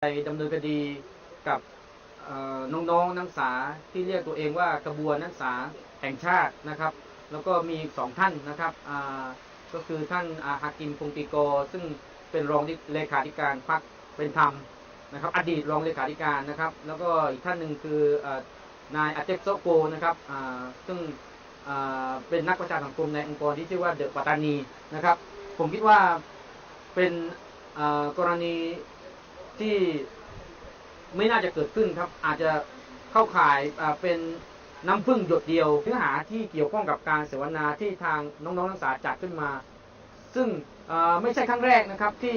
ไปดำเนินคดีกับน้องๆนักศึกษาที่เรียกตัวเองว่ากระบวนนักศึกษาแห่งชาตินะครับ แล้วก็มีสองท่านนะครับก็คือท่านอาฮากิมพงติโก ซึ่งเป็นรองเลขาธิการพรรคเป็นธรรมนะครับ อดีตรองเลขาธิการนะครับ แล้วก็อีกท่านหนึ่งคืออนายอาเจกโซโกนะครับซึ่งเป็นนักประชาสังคมในองค์กรที่ชื่อว่าเดอะปัตตานีนะครับ ผมคิดว่าเป็นกรณี ที่ไม่น่าจะเกิดขึ้นครับ อาจจะเข้าข่ายเป็นน้ำพึ่งหยดเดียวเนื้อหาที่เกี่ยวข้องกับการเสวนาที่ทางน้องๆนักศึกษาจัดขึ้นมา ซึ่งไม่ใช่ครั้งแรกนะครับ ที่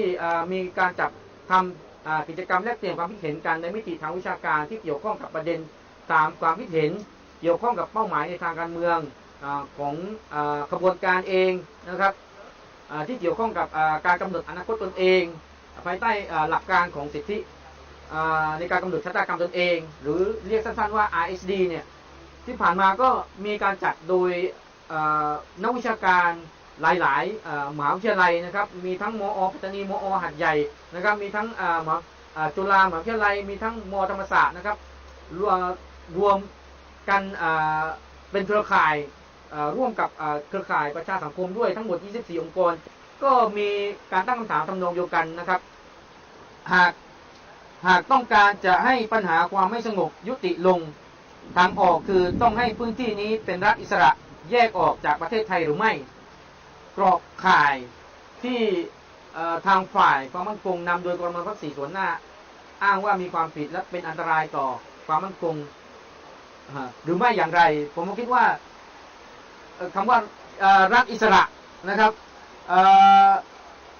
มีการจับทำอ่ากิจกรรมแลกเปลี่ยนความคิดเห็นกันในมิติทางวิชาการที่เกี่ยวข้องกับประเด็นตามความคิดเห็น เกี่ยวข้องกับเป้าหมายในทางการเมืองอของขบวนการเองนะครับที่เกี่ยวข้องกับการกำหนดอนาคตตนเอง ภายใต้หลักการของสิทธิในการกำหนดชะตากรรมตนเอง หรือเรียกสั้นๆว่า RSD เนี่ยที่ผ่านมาก็มีการจัดโดยนักวิชาการหลายๆมหาวิทยาลัยนะครับ มีทั้งมอปัตตานีมอหัดใหญ่นะครับ มีทั้งมหาจุฬามหาวิทยาลัย มีทั้งมธรรมศาสตร์นะครับรวมรวมกันเป็นเครือข่ายร่วมกับเครือข่ายประชาสังคมด้วยทั้งหมด 24 องค์กร ก็มีการตั้งคำถามทำนองเดียวกันนะครับ หากหากต้องการจะให้ปัญหาความไม่สงบยุติลงทางออกคือต้องให้พื้นที่นี้เป็นรัฐอิสระแยกออกจากประเทศไทยหรือไม่ กรอบข่ายที่ทางฝ่ายความมั่นคงนำโดยกรมพักสีส่วนหน้า อ้างว่ามีความผิดและเป็นอันตรายต่อความมั่นคงหรือไม่อย่างไร ผมคิดว่าเอ่อคำว่ารัฐอิสระนะครับ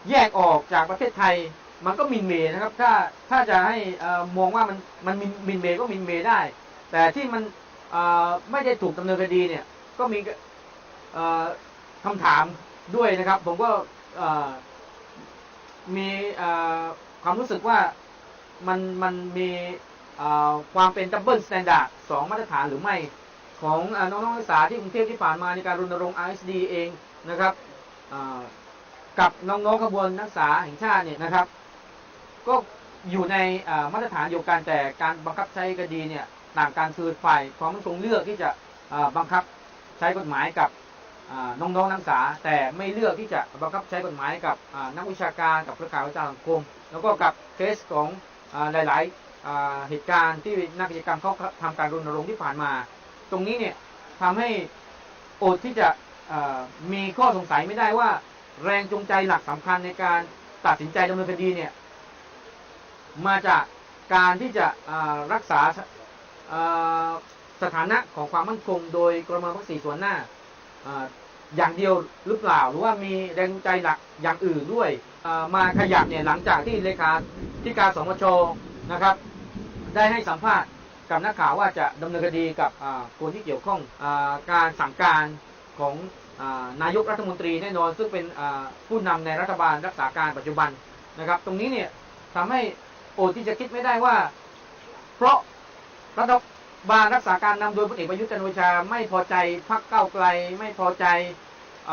แยกออกจากประเทศไทยมันก็มินเมย์นะครับ ถ้าถ้าจะให้มองว่ามันมันมินเมย์ก็มินเมย์ได้ แต่ที่มันไม่ได้ถูกดำเนินคดีเนี่ยก็มีคำถามด้วยนะครับ ผมก็มีความรู้สึกว่ามันมันมีความเป็นดับเบิลสแตนดาร์ดสองมาตรฐานหรือไม่ ของน้องนักศึกษาที่กรุงเทพที่ผ่านมาในการรณรงค์ RSD เองนะครับ กับน้องๆขบวนนักศึกษาแห่งชาติเนี่ยนะครับ ก็อยู่ในมาตรฐานเดียวกันแต่การบังคับใช้คดีเนี่ยต่างกันคือฝ่ายความมั่นคงเลือกที่จะบังคับใช้กฎหมายกับน้องๆนักศึกษา แต่ไม่เลือกที่จะบังคับใช้กฎหมายกับนักวิชาการกับเครือข่ายวิชาสังคม แล้วก็กับเคสของหลายๆเหตุการณ์ที่นักกิจกรรมเขาทำการรณรงค์ที่ผ่านมา ตรงนี้เนี่ยทำให้อดที่จะ มีข้อสงสัยไม่ได้ว่า แรงจูงใจหลักสำคัญในการตัดสินใจดำเนินคดีเนี่ย มาจากการที่จะรักษาสถานะของความมั่นคง โดยกรมพักสี่ส่วนหน้าออย่างเดียวหรือเปล่า หรือว่ามีแรงจูงใจหลักอย่างอื่นด้วยมาขยับเนี่ยหลังจากที่เลขาที่การสมชนะครับ ได้ให้สัมภาษณ์กับนักข่าวว่าจะดำเนินคดีกับคนที่เกี่ยวข้องอการสั่งการของ นายกรัฐมนตรีแน่นอน ซึ่งเป็นผู้นำในรัฐบาลรักษาการปัจจุบันนะครับ ตรงนี้เนี่ยทำให้โอดที่จะคิดไม่ได้ว่า เพราะรัฐบาลรักษาการนำโดยพลเอกประยุทธ์จันทร์โอชา ไม่พอใจพรรคก้าไกล ไม่พอใจอ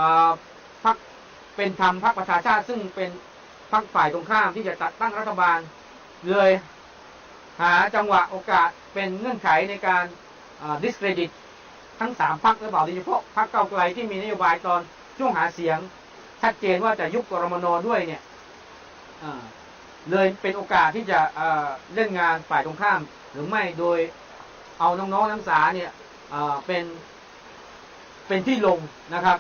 พรรคเป็นธรรมพรรคประชาชาติ ซึ่งเป็นพรรคฝ่ายตรงข้ามที่จะจัดตั้งรัฐบาล เลยหาจังหวะโอกาสเป็นเงื่อนไขในการดิสเครดิต ทั้งสามพรรคหรือเปล่าโดยเฉพาะพรรคเก้าไกลที่มีนโยบายตอนช่วงหาเสียง ชัดเจนว่าจะยุบกรมนด้วยเนี่ยเลยเป็นโอกาสที่จะเเล่นงานฝ่ายตรงข้าม หรือไม่โดยเอาน้องๆนักศึกษาเนี่ยเเป็นเป็นที่ลงนะครับ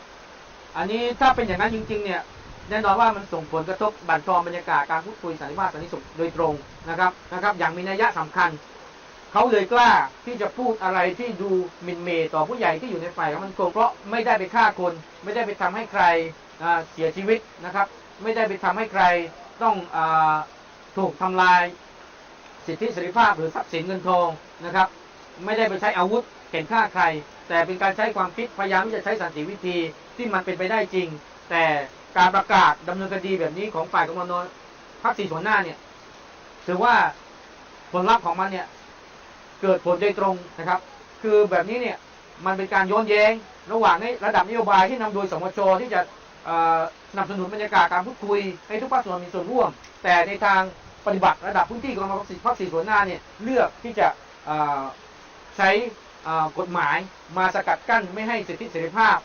อันนี้ถ้าเป็นอย่างนั้นจริง ๆ เนี่ยแน่นอนว่ามันส่งผลกระทบบั่นทอนบรรยากาศการพูดคุยสันติภาพสันติสุขโดยตรงนะครับนะครับ อย่างมีนัยยะสำคัญ เขาเลยกล้าที่จะพูดอะไรที่ดูหมินเมยต่อผู้ใหญ่ที่อยู่ในฝ่ายมันคงเพราะไม่ได้ไปฆ่าคน ไม่ได้ไปทำให้ใครเสียชีวิตนะครับ ไม่ได้ไปทำให้ใครต้องอถูกทำลายสิทธิเสรีภาพหรือทรัพย์สินเงินทองนะครับ ไม่ได้ไปใช้อาวุธเข็นฆ่าใคร แต่เป็นการใช้ความคิดพยายามที่จะใช้สันติวิธีที่มันเป็นไปได้จริง แต่การประกาศดำเนินคดีแบบนี้ของฝ่ายกมนพักสี่ส่วนหน้าเนี่ยถือว่าผลลัพธ์ของมันเนี่ย เกิดผลโดยตรงนะครับ คือแบบนี้เนี่ยมันเป็นการย้อนแย้ง ระหว่างในระดับนโยบายที่นำโดยสมชที่จะสนับสนุนบรรยากาศการพูดคุย ให้ทุกภาคส่วนมีส่วนร่วม แต่ในทางปฏิบัติระดับพื้นที่กองทัพภาคสี่ภาคสี่ส่วนหน้าเนี่ยเลือกที่จะใช้กฎหมายมาสกัดกั้นไม่ให้สิทธิเสรีภาพ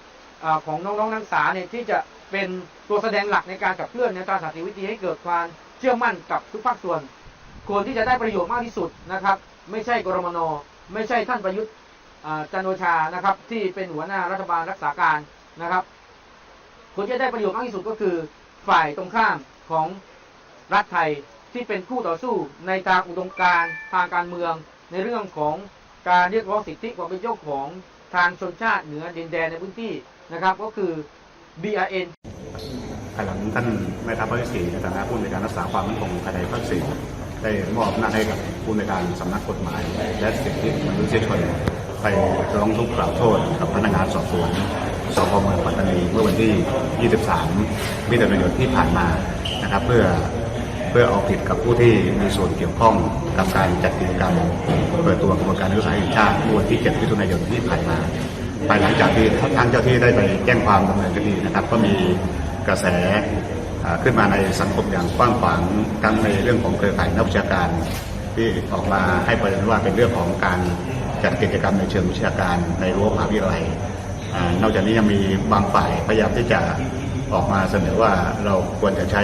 อของน้องๆนักศึกษาเนี่ยที่จะเป็นตัวแสดงหลักในการขับเคลื่อนในการสันติวิธีให้เกิดความเชื่อมั่นกับทุกภาคส่วน ควรที่จะได้ประโยชน์มากที่สุดนะครับ ไม่ใช่กรมนไม่ใช่ท่านประยุทธ์จันโอชานะครับ ที่เป็นหัวหน้ารัฐบาลรักษาการนะครับ คนที่ได้ประโยชน์มากที่สุดก็คือฝ่ายตรงข้ามของรัฐไทยที่เป็นคู่ต่อสู้ในทางอุดมการทางการเมือง ในเรื่องของการเรียกร้องสิทธิความเป็นเจ้าของทางชนชาติเหนือดินแดนในพื้นที่นะครับก็คือ BRN ภายหลังท่านแม่ทัพภาคที่สี่ในฐานะผู้ในการรักษาความมั่นคงภายในภาคสี่ ได้มอบอำนาให้กับผู้ในการสำนักกฎหมาย และสิทธิมนุษยชนไปร้องทุกข์กล่าวโทษกับพนักงานสอบสวนสพเมืองปัตตานีเมื่อวันที่ 23 มิถุนายนที่ผ่านมานะครับ เพื่อเพื่อเอาผิดกับผู้ที่มีส่วนเกี่ยวข้องกับการจัดกิจกรรมเปิดตัวกระบวนการนักศึกษาแห่งชาติเมื่อวันที่ 7 มิถุนายนที่ผ่านมาภายหลังจากที่ทางเจ้าที่ได้ไปแจ้งความดำเนินคดีนะครับ ก็มีกระแส ขึ้นมาในสังคมอย่างกว้างขวางทั้งในเรื่องของเครือข่ายนักวิชาการ ที่ออกมาให้ประเด็นว่าเป็นเรื่องของการจัดกิจกรรมในเชิงวิชาการในรั้วมหาวิทยาลัยนอกจากนี้ยังมีบางฝ่ายพยายามที่จะออกมาเสนอว่าเราควรจะใช้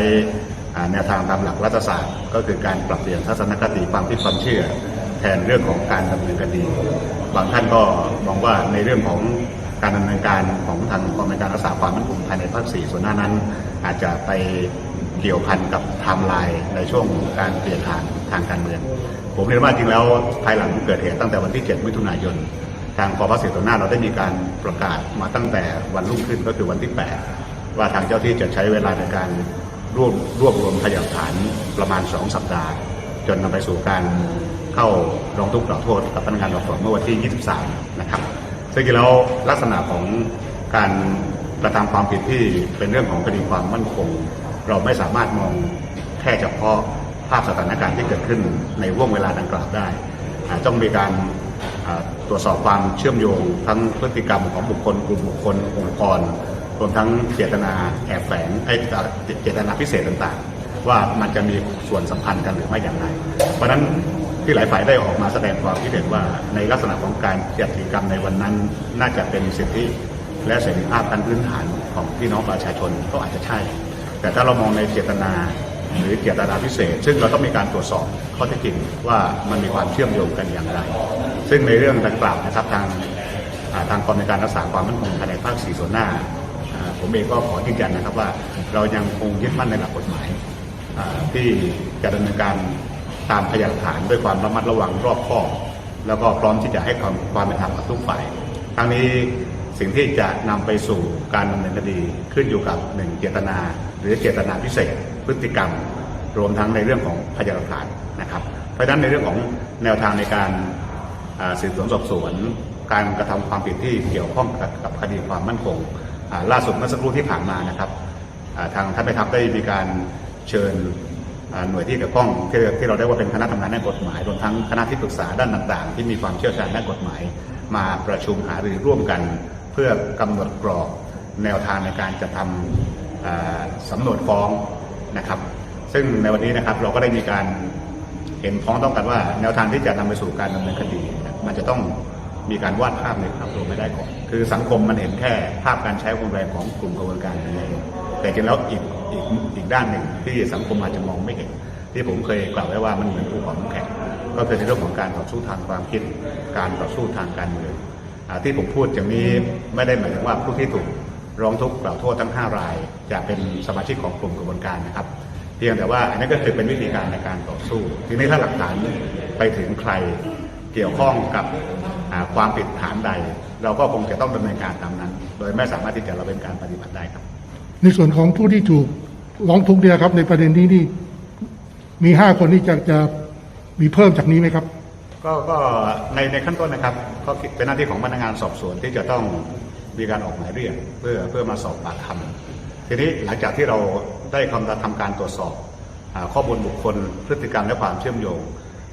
แนวทางตามหลักรัฐศาสตร์ ก็คือการปรับเปลี่ยนทัศนคติความคิดความเชื่อ แทนเรื่องของการดำเนินคดี บางท่านก็มองว่าในเรื่องของ การดำเนินการของทางกองการรักษาความมั่นคงภายในภาคสี่ส่วนหน้านั้น อาจจะไปเกี่ยวพันกับไทม์ไลน์ในช่วงการเปลี่ยนทางทางการเมือง ผมเรียนว่าจริงแล้วภายหลังเกิดเหตุตั้งแต่วันที่ 7 มิถุนายน ทางกองภาคสี่ส่วนหน้าเราได้มีการประกาศมาตั้งแต่วันรุ่งขึ้นก็คือวันที่ 8 ว่าทางเจ้าที่จะใช้เวลาในการรวบรวบรวมพยานฐานประมาณ 2 สัปดาห์ จนนำไปสู่การเข้าร้องทุกข์กล่าวโทษกับพนักงานสอบสวนเมื่อวันที่ 23 ซึ่งแล้วลักษณะของการกระทำความผิดที่เป็นเรื่องของคดีความมั่นคง เราไม่สามารถมองแค่เฉพาะภาพสถานการณ์ที่เกิดขึ้นในห่วงเวลาดังกล่าวได้ต้องมีการตรวจสอบความเชื่อมโยง ทั้งพฤติกรรมของบุคคลกลุ่มบุคคลองค์กรรวมทั้งเจตนาแอบแฝงไอ้เจตนาพิเศษต่างๆ ว่ามันจะมีส่วนสัมพันธ์กันหรือไม่อย่างไร เพราะฉะนั้น ที่หลายฝ่ายได้ออกมาแสดงความคิดเห็นว่าในลักษณะของการจัดกิจกรรมในวันนั้น น่าจะเป็นสิทธิและเสรีภาพขั้นพื้นฐานของพี่น้องประชาชนก็อาจจะใช่ แต่ถ้าเรามองในเจตนาหรือเจตนาพิเศษ ซึ่งเราต้องมีการตรวจสอบข้อเท็จจริงว่ามันมีความเชื่อมโยงกันอย่างไร ซึ่งในเรื่องดังกล่าวนะครับทางทางกองในการรักษาความมั่นคงภายในภาคสี่ส่วนหน้า ผมเองก็ขอยืนยันนะครับว่าเรายังคงยึดมั่นในหลักกฎหมายที่จะดำเนินการ ตามพยานฐานด้วยความระมัดระวังรอบคอบ แล้วก็พร้อมที่จะให้ความความเป็นธรรมกับทุกฝ่ายทั้งนี้สิ่งที่จะนำไปสู่การดำเนินคดีขึ้นอยู่กับหนึ่งเจตนา หรือเจตนาพิเศษ พฤติกรรม รวมทั้งในเรื่องของพยานหลักฐานนะครับ เพราะฉะนั้นในเรื่องของแนวทางในการสืบสวนสอบสวน การกระทำความผิดที่เกี่ยวข้องกับคดีความมั่นคงล่าสุดเมื่อสักครู่ที่ผ่านมานะครับทางท่านแม่ทัพได้มีการเชิญ หน่วยที่เกี่ยวข้องที่ที่เราได้ว่าเป็นคณะทำงานด้านกฎหมายรวมทั้งคณะที่ปรึกษาด้านต่างๆ ที่มีความเชี่ยวชาญด้านกฎหมาย มาประชุมหารือร่วมกัน เพื่อกำหนดกรอบแนวทางในการจะทำอ่าสำนวนฟ้องนะครับ ซึ่งในวันนี้นะครับเราก็ได้มีการเห็นพ้องต้องกันว่า แนวทางที่จะนำไปสู่การดำเนินคดี มันจะต้องมีการวาดภาพในภาพรวมไม่ได้ก่อน คือสังคมมันเห็นแค่ภาพการใช้ความรุนแรงของกลุ่มกระบวนการนี้แต่จริงแล้วอีก อีกอีกด้านหนึ่งที่สังคมอาจจะมองไม่เห็น ที่ผมเคยกล่าวไว้ว่ามันเหมือนภูเขาน้ำแข็งก็คือในเรื่องของการต่อสู้ทางความคิด การต่อสู้ทางการเมืองที่ผมพูดอย่างนี้ไม่ได้หมายถึงว่าผู้ที่ถูกร้องทุกข์กล่าวโทษทั้ง 5 ราย จะเป็นสมาชิกของกลุ่มกระบวนการนะครับ เพียงแต่ว่าอันนี้ก็คือเป็นวิธีการในการต่อสู้ ทีนี้ถ้าหลักฐานไปถึงใครเกี่ยวข้องกับความผิดฐานใด เราก็คงจะต้องดำเนินการตามนั้น โดยไม่สามารถที่จะละเว้นการปฏิบัติได้ครับ ในส่วนของผู้ที่ถูกร้องทุกข์เนี่ยครับ ในประเด็นนี้นี่มีห้าคนที่จะจะมีเพิ่มจากนี้ไหมครับ ก็ก็ในในขั้นต้นนะครับก็เป็นหน้าที่ของพนักงานสอบสวนที่จะต้องมีการออกหมายเรียกเพื่อเพื่อมาสอบปากคำทีนี้หลังจากที่เราได้คำทำการตรวจสอบข้อมูลบุคคลพฤติกรรมและความเชื่อมโยง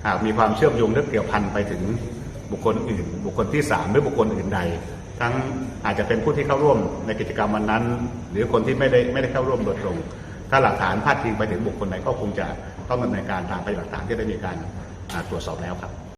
หากมีความเชื่อมโยงและเกี่ยวพันไปถึงบุคคลอื่น บุคคลที่สามหรือบุคคลอื่นใด ทั้งอาจจะเป็นผู้ที่เข้าร่วมในกิจกรรมวันนั้น หรือคนที่ไม่ได้ไม่ได้เข้าร่วมโดยตรง ถ้าหลักฐานพาดพิงไปถึงบุคคลไหนก็คงจะต้องดำเนินการตามไปหลักฐานที่ได้มีการตรวจสอบแล้วครับ